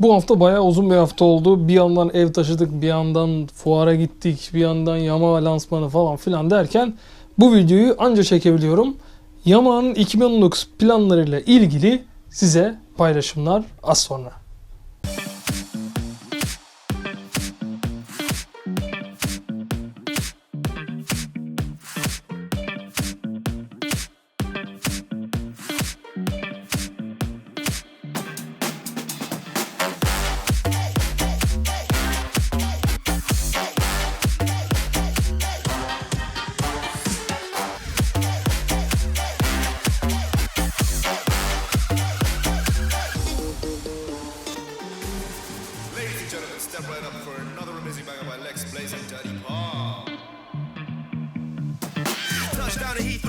Bu hafta bayağı uzun bir hafta oldu. Bir yandan ev taşıdık, bir yandan fuara gittik, bir yandan Yamaha lansmanı falan filan derken bu videoyu anca çekebiliyorum. Yamaha'nın 2019 planlarıyla ilgili size paylaşımlar az sonra.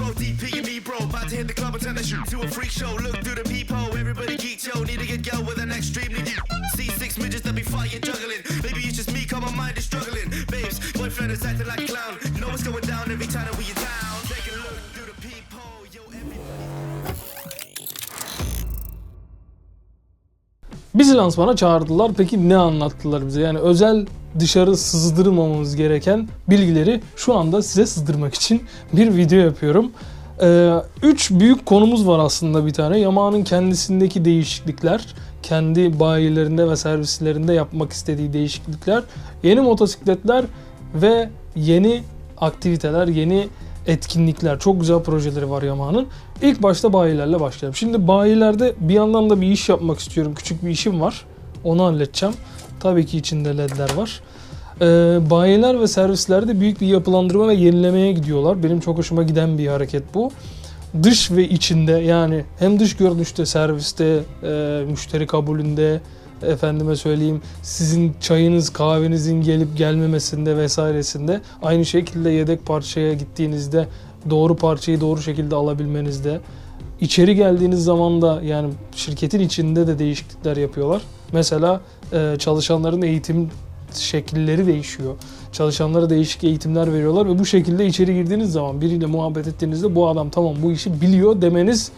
Heathrow, DP and me, bro. About to hit the club and turn the shoot to a freak show. Look through the peephole, everybody geek, yo. Need to get girl with an extremely deep. See six midgets that be fighting, juggling. Maybe it's just me, cause my mind is struggling. Babes, boyfriend is acting like a clown. You know what's going down every time that we yo. Everybody. Bizi lansmana çağırdılar. Peki ne anlattılar bize? Yani özel dışarı sızdırmamamız gereken bilgileri şu anda size sızdırmak için bir video yapıyorum. Ee, üç büyük konumuz var aslında bir tane. Yamaha'nın kendisindeki değişiklikler, kendi bayilerinde ve servislerinde yapmak istediği değişiklikler, yeni motosikletler ve yeni aktiviteler, yeni etkinlikler. Çok güzel projeleri var Yamaha'nın. İlk başta bayilerle başlayalım. Şimdi bayilerde bir yandan da bir iş yapmak istiyorum. Küçük bir işim var. Onu halledeceğim. Tabii ki içinde ledler var. Ee, bayiler ve servislerde büyük bir yapılandırma ve yenilemeye gidiyorlar. Benim çok hoşuma giden bir hareket bu. Dış ve içinde yani hem dış görünüşte, serviste, e, müşteri kabulünde, efendime söyleyeyim sizin çayınız kahvenizin gelip gelmemesinde vesairesinde aynı şekilde yedek parçaya gittiğinizde doğru parçayı doğru şekilde alabilmenizde içeri geldiğiniz zaman da yani şirketin içinde de değişiklikler yapıyorlar. Mesela e, çalışanların eğitim şekilleri değişiyor. Çalışanlara değişik eğitimler veriyorlar ve bu şekilde içeri girdiğiniz zaman biriyle muhabbet ettiğinizde bu adam tamam bu işi biliyor demeniz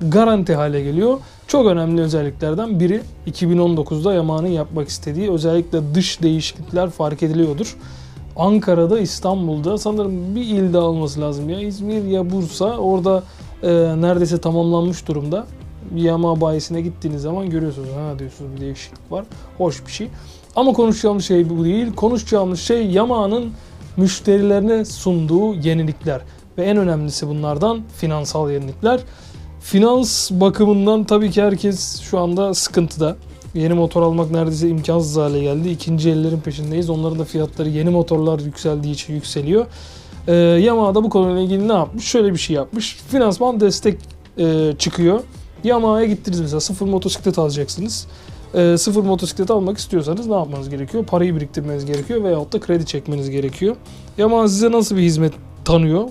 garanti hale geliyor. Çok önemli özelliklerden biri 2019'da Yamaha'nın yapmak istediği özellikle dış değişiklikler fark ediliyordur. Ankara'da, İstanbul'da sanırım bir ilde alması lazım ya. İzmir ya Bursa orada e, neredeyse tamamlanmış durumda. Yamaha bayisine gittiğiniz zaman görüyorsunuz. Ha diyorsunuz bir değişiklik var. Hoş bir şey. Ama konuşacağımız şey bu değil. Konuşacağımız şey Yamaha'nın müşterilerine sunduğu yenilikler. Ve en önemlisi bunlardan finansal yenilikler. Finans bakımından tabii ki herkes şu anda sıkıntıda. Yeni motor almak neredeyse imkansız hale geldi. İkinci ellerin peşindeyiz. Onların da fiyatları yeni motorlar yükseldiği için yükseliyor. Ee, Yamaha da bu konuyla ilgili ne yapmış? Şöyle bir şey yapmış. Finansman destek e, çıkıyor. Yamaha'ya gittiniz mesela sıfır motosiklet alacaksınız. Ee, sıfır motosiklet almak istiyorsanız ne yapmanız gerekiyor? Parayı biriktirmeniz gerekiyor veyahut da kredi çekmeniz gerekiyor. Yamaha size nasıl bir hizmet tanıyor?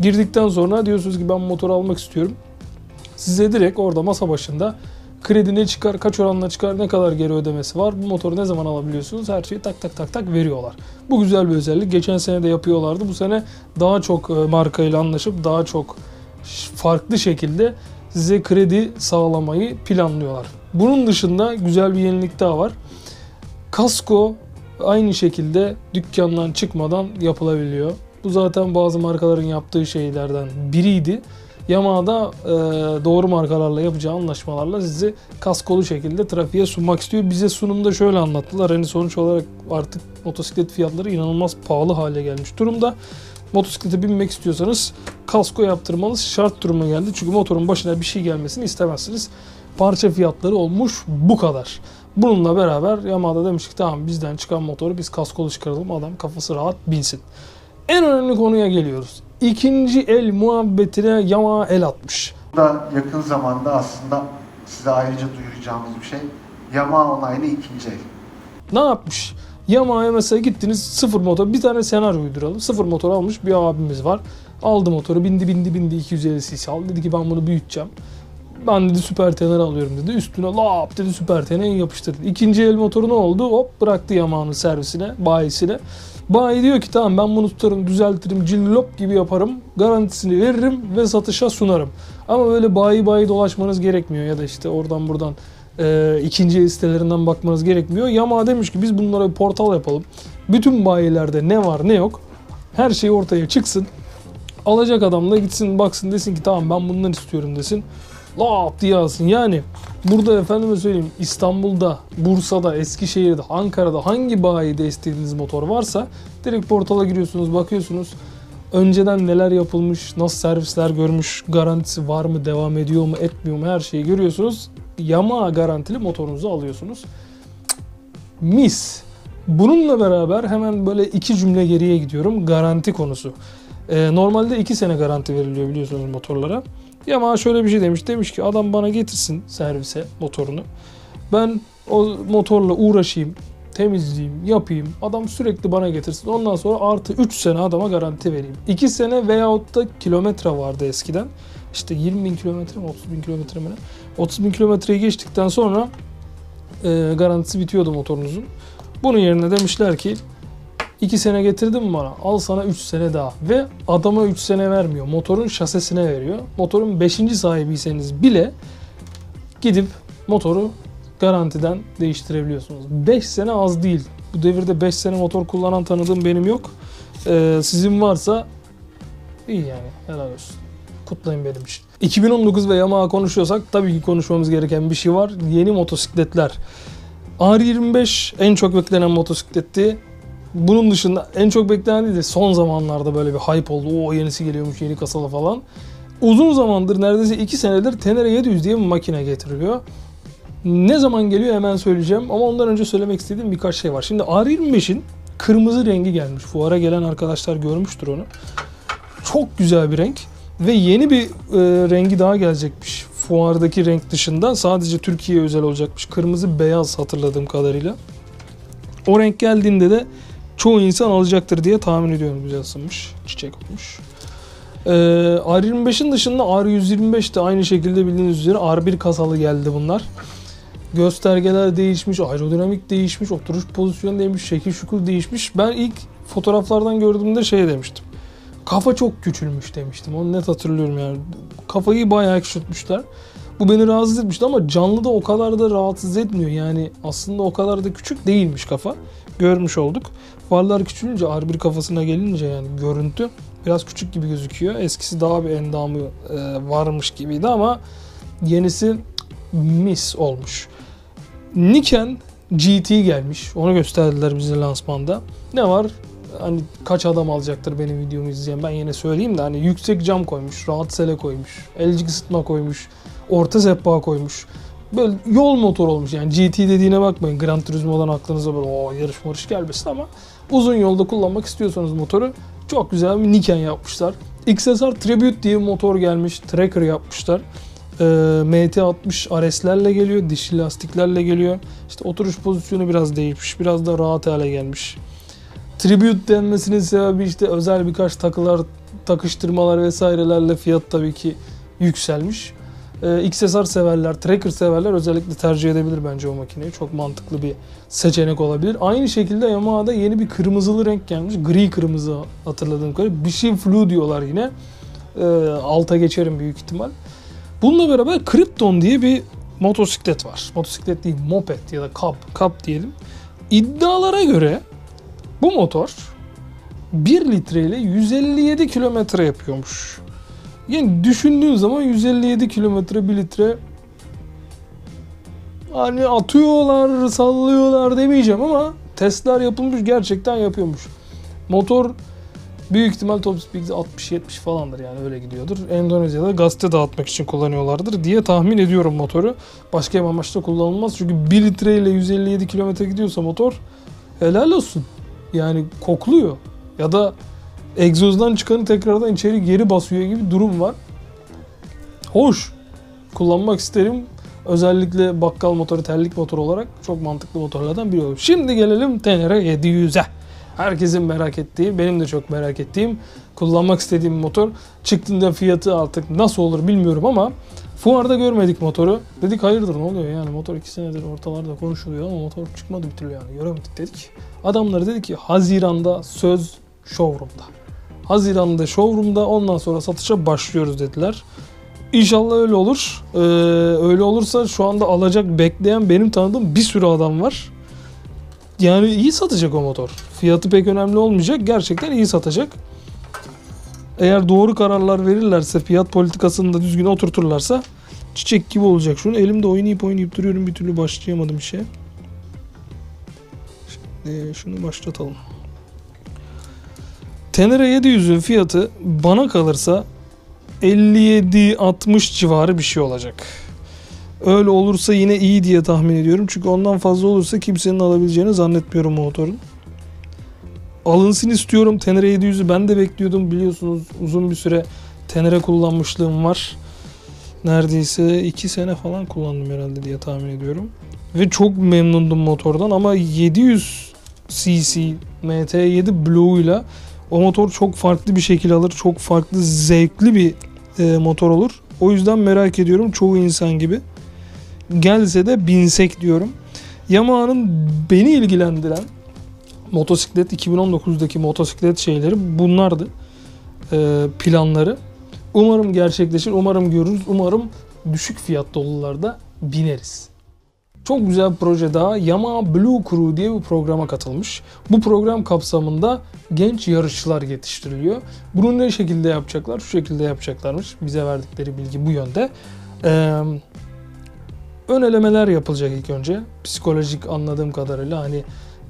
Girdikten sonra diyorsunuz ki ben motor almak istiyorum. Size direkt orada masa başında kredi ne çıkar, kaç oranla çıkar, ne kadar geri ödemesi var, bu motoru ne zaman alabiliyorsunuz her şeyi tak tak tak tak veriyorlar. Bu güzel bir özellik. Geçen sene de yapıyorlardı. Bu sene daha çok e, markayla anlaşıp daha çok farklı şekilde size kredi sağlamayı planlıyorlar. Bunun dışında güzel bir yenilik daha var. Kasko aynı şekilde dükkandan çıkmadan yapılabiliyor. Bu zaten bazı markaların yaptığı şeylerden biriydi. Yamaha'da e, doğru markalarla yapacağı anlaşmalarla sizi kaskolu şekilde trafiğe sunmak istiyor. Bize sunumda şöyle anlattılar. Hani sonuç olarak artık motosiklet fiyatları inanılmaz pahalı hale gelmiş durumda. Motosiklete binmek istiyorsanız kasko yaptırmanız şart duruma geldi. Çünkü motorun başına bir şey gelmesini istemezsiniz. Parça fiyatları olmuş bu kadar. Bununla beraber Yamaha da demiş ki tamam bizden çıkan motoru biz kaskolu çıkaralım adam kafası rahat binsin. En önemli konuya geliyoruz. İkinci el muhabbetine Yamaha el atmış. Da yakın zamanda aslında size ayrıca duyuracağımız bir şey. Yamaha onaylı ikinci el. Ne yapmış? Yamaha'ya mesela gittiniz sıfır motor bir tane senaryo uyduralım. Sıfır motor almış bir abimiz var. Aldı motoru bindi bindi bindi 250 cc aldı. Dedi ki ben bunu büyüteceğim. Ben dedi süper tener alıyorum dedi. Üstüne lap dedi süper tener yapıştırdı. İkinci el motoru ne oldu? Hop bıraktı Yamaha'nın servisine, bayisine. Bayi diyor ki tamam ben bunu tutarım, düzeltirim, cillop gibi yaparım. Garantisini veririm ve satışa sunarım. Ama böyle bayi bayi dolaşmanız gerekmiyor ya da işte oradan buradan e, ikinci el sitelerinden bakmanız gerekmiyor. Yamaha demiş ki biz bunlara bir portal yapalım. Bütün bayilerde ne var ne yok her şey ortaya çıksın. Alacak adam da gitsin baksın desin ki tamam ben bundan istiyorum desin. Lap diye alsın. Yani burada efendime söyleyeyim İstanbul'da, Bursa'da, Eskişehir'de, Ankara'da hangi bayide istediğiniz motor varsa direkt portala giriyorsunuz, bakıyorsunuz. Önceden neler yapılmış, nasıl servisler görmüş, garantisi var mı, devam ediyor mu, etmiyor mu her şeyi görüyorsunuz. Yamaha garantili motorunuzu alıyorsunuz. Mis. Bununla beraber hemen böyle iki cümle geriye gidiyorum. Garanti konusu. Ee, normalde 2 sene garanti veriliyor biliyorsunuz motorlara. Yamaha şöyle bir şey demiş. Demiş ki adam bana getirsin servise motorunu. Ben o motorla uğraşayım, temizleyeyim, yapayım. Adam sürekli bana getirsin. Ondan sonra artı 3 sene adama garanti vereyim. 2 sene veyahut da kilometre vardı eskiden. İşte 20 bin kilometre mi 30 bin kilometre mi ne? 30 bin kilometreyi geçtikten sonra e, garantisi bitiyordu motorunuzun. Bunun yerine demişler ki 2 sene getirdin mi bana? Al sana 3 sene daha. Ve adama 3 sene vermiyor. Motorun şasesine veriyor. Motorun 5. sahibiyseniz bile gidip motoru garantiden değiştirebiliyorsunuz. 5 sene az değil. Bu devirde 5 sene motor kullanan tanıdığım benim yok. Ee, sizin varsa iyi yani. Helal olsun. Kutlayın benim için. 2019 ve Yamaha konuşuyorsak tabii ki konuşmamız gereken bir şey var. Yeni motosikletler. R25 en çok beklenen motosikletti. Bunun dışında en çok beklenen değil de son zamanlarda böyle bir hype oldu. O yenisi geliyormuş yeni kasalı falan. Uzun zamandır neredeyse 2 senedir Tenere 700 diye bir makine getiriliyor. Ne zaman geliyor hemen söyleyeceğim ama ondan önce söylemek istediğim birkaç şey var. Şimdi R25'in kırmızı rengi gelmiş. Fuara gelen arkadaşlar görmüştür onu. Çok güzel bir renk ve yeni bir e, rengi daha gelecekmiş. Fuardaki renk dışında sadece Türkiye'ye özel olacakmış. Kırmızı beyaz hatırladığım kadarıyla. O renk geldiğinde de çoğu insan alacaktır diye tahmin ediyorum. Güzel ısınmış. Çiçek olmuş. Ee, R25'in dışında R125 de aynı şekilde bildiğiniz üzere R1 kasalı geldi bunlar. Göstergeler değişmiş, aerodinamik değişmiş, oturuş pozisyonu değişmiş, şekil şukul değişmiş. Ben ilk fotoğraflardan gördüğümde şey demiştim. Kafa çok küçülmüş demiştim. Onu net hatırlıyorum yani. Kafayı bayağı küçültmüşler. Bu beni rahatsız etmişti ama canlıda o kadar da rahatsız etmiyor. Yani aslında o kadar da küçük değilmiş kafa. Görmüş olduk. Farlar küçülünce R1 kafasına gelince yani görüntü biraz küçük gibi gözüküyor. Eskisi daha bir endamı e, varmış gibiydi ama yenisi mis olmuş. Niken GT gelmiş. Onu gösterdiler bize lansmanda. Ne var? Hani kaç adam alacaktır benim videomu izleyen ben yine söyleyeyim de hani yüksek cam koymuş, rahat sele koymuş, elcik ısıtma koymuş, orta sehpa koymuş. Böyle yol motor olmuş yani GT dediğine bakmayın. Gran Turismo'dan aklınıza böyle o yarış marış gelmesin ama uzun yolda kullanmak istiyorsanız motoru çok güzel bir Niken yapmışlar. XSR Tribute diye bir motor gelmiş. Tracker yapmışlar. Ee, MT60 RS'lerle geliyor. Dişli lastiklerle geliyor. İşte oturuş pozisyonu biraz değişmiş. Biraz da rahat hale gelmiş. Tribute denmesinin sebebi işte özel birkaç takılar, takıştırmalar vesairelerle fiyat tabii ki yükselmiş. Ee, XSR severler, Tracker severler özellikle tercih edebilir bence o makineyi. Çok mantıklı bir seçenek olabilir. Aynı şekilde Yamaha'da yeni bir kırmızılı renk gelmiş. Gri kırmızı hatırladığım kadarıyla. Bir şey flu diyorlar yine. Ee, alta geçerim büyük ihtimal. Bununla beraber Krypton diye bir motosiklet var. Motosiklet değil, moped ya da kap, kap diyelim. İddialara göre bu motor 1 litre ile 157 kilometre yapıyormuş. Yani düşündüğün zaman 157 kilometre 1 litre hani atıyorlar, sallıyorlar demeyeceğim ama testler yapılmış gerçekten yapıyormuş. Motor büyük ihtimal top speed 60-70 falandır yani öyle gidiyordur. Endonezya'da gazete dağıtmak için kullanıyorlardır diye tahmin ediyorum motoru. Başka bir amaçla kullanılmaz çünkü 1 litre ile 157 kilometre gidiyorsa motor helal olsun. Yani kokluyor. Ya da egzozdan çıkanı tekrardan içeri geri basıyor gibi durum var. Hoş. Kullanmak isterim. Özellikle bakkal motoru, terlik motor olarak çok mantıklı motorlardan biri. Şimdi gelelim Tenere 700'e. Herkesin merak ettiği, benim de çok merak ettiğim, kullanmak istediğim motor. Çıktığında fiyatı artık nasıl olur bilmiyorum ama fuarda görmedik motoru. Dedik hayırdır ne oluyor yani motor 2 senedir ortalarda konuşuluyor ama motor çıkmadı bir türlü yani göremedik dedik. Adamlar dedi ki Haziran'da söz showroom'da. Haziran'da showroom'da ondan sonra satışa başlıyoruz dediler. İnşallah öyle olur. Ee, öyle olursa şu anda alacak bekleyen benim tanıdığım bir sürü adam var. Yani iyi satacak o motor. Fiyatı pek önemli olmayacak. Gerçekten iyi satacak. Eğer doğru kararlar verirlerse, fiyat politikasını da düzgün oturturlarsa çiçek gibi olacak. Şunu elimde oynayıp oynayıp duruyorum bir türlü başlayamadım işe. Şimdi şunu başlatalım. Tenere 700'ün fiyatı bana kalırsa 57-60 civarı bir şey olacak. Öyle olursa yine iyi diye tahmin ediyorum. Çünkü ondan fazla olursa kimsenin alabileceğini zannetmiyorum motorun. Alınsın istiyorum. Tenere 700'ü ben de bekliyordum. Biliyorsunuz uzun bir süre Tenere kullanmışlığım var. Neredeyse 2 sene falan kullandım herhalde diye tahmin ediyorum. Ve çok memnundum motordan ama 700 cc MT7 Blue o motor çok farklı bir şekil alır. Çok farklı zevkli bir e, motor olur. O yüzden merak ediyorum çoğu insan gibi. Gelse de binsek diyorum. Yamaha'nın beni ilgilendiren motosiklet 2019'daki motosiklet şeyleri bunlardı. E, planları. Umarım gerçekleşir. Umarım görürüz. Umarım düşük fiyatlı dolularda bineriz. Çok güzel bir proje daha. Yamaha Blue Crew diye bir programa katılmış. Bu program kapsamında genç yarışçılar yetiştiriliyor. Bunu ne şekilde yapacaklar? Şu şekilde yapacaklarmış. Bize verdikleri bilgi bu yönde. Ee, ön elemeler yapılacak ilk önce. Psikolojik anladığım kadarıyla hani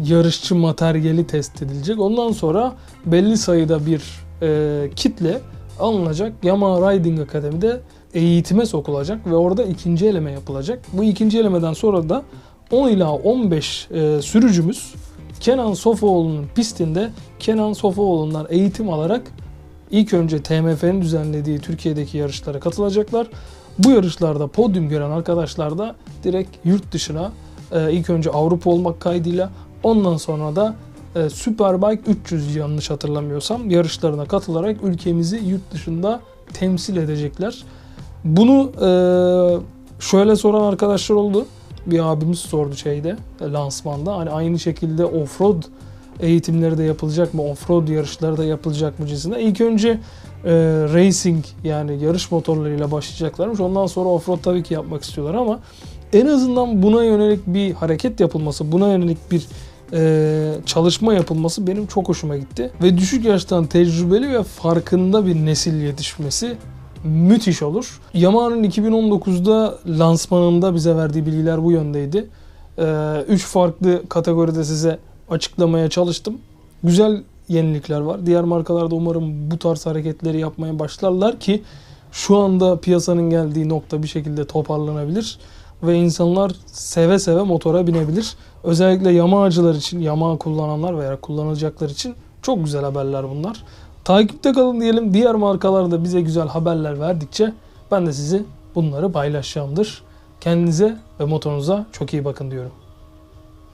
yarışçı materyali test edilecek. Ondan sonra belli sayıda bir e, kitle alınacak. Yamaha Riding Akademi'de eğitime sokulacak ve orada ikinci eleme yapılacak. Bu ikinci elemeden sonra da 10 ila 15 e, sürücümüz Kenan Sofoğlu'nun pistinde Kenan Sofoğlu'ndan eğitim alarak ilk önce TMF'nin düzenlediği Türkiye'deki yarışlara katılacaklar. Bu yarışlarda podyum gören arkadaşlar da direkt yurt dışına e, ilk önce Avrupa olmak kaydıyla ondan sonra da e, Superbike 300 yanlış hatırlamıyorsam yarışlarına katılarak ülkemizi yurt dışında temsil edecekler. Bunu e, şöyle soran arkadaşlar oldu. Bir abimiz sordu şeyde e, lansmanda. Hani aynı şekilde offroad eğitimleri de yapılacak mı? Offroad yarışları da yapılacak mı cinsinden. İlk önce e, racing yani yarış motorlarıyla başlayacaklarmış. Ondan sonra offroad tabii ki yapmak istiyorlar ama en azından buna yönelik bir hareket yapılması, buna yönelik bir e, çalışma yapılması benim çok hoşuma gitti. Ve düşük yaştan tecrübeli ve farkında bir nesil yetişmesi müthiş olur. Yamaha'nın 2019'da lansmanında bize verdiği bilgiler bu yöndeydi. 3 farklı kategoride size açıklamaya çalıştım. Güzel yenilikler var. Diğer markalarda umarım bu tarz hareketleri yapmaya başlarlar ki şu anda piyasanın geldiği nokta bir şekilde toparlanabilir ve insanlar seve seve motora binebilir. Özellikle Yamaha'cılar için, Yamaha kullananlar veya kullanılacaklar için çok güzel haberler bunlar. Takipte kalın diyelim. Diğer markalar da bize güzel haberler verdikçe ben de sizi bunları paylaşacağımdır. Kendinize ve motorunuza çok iyi bakın diyorum.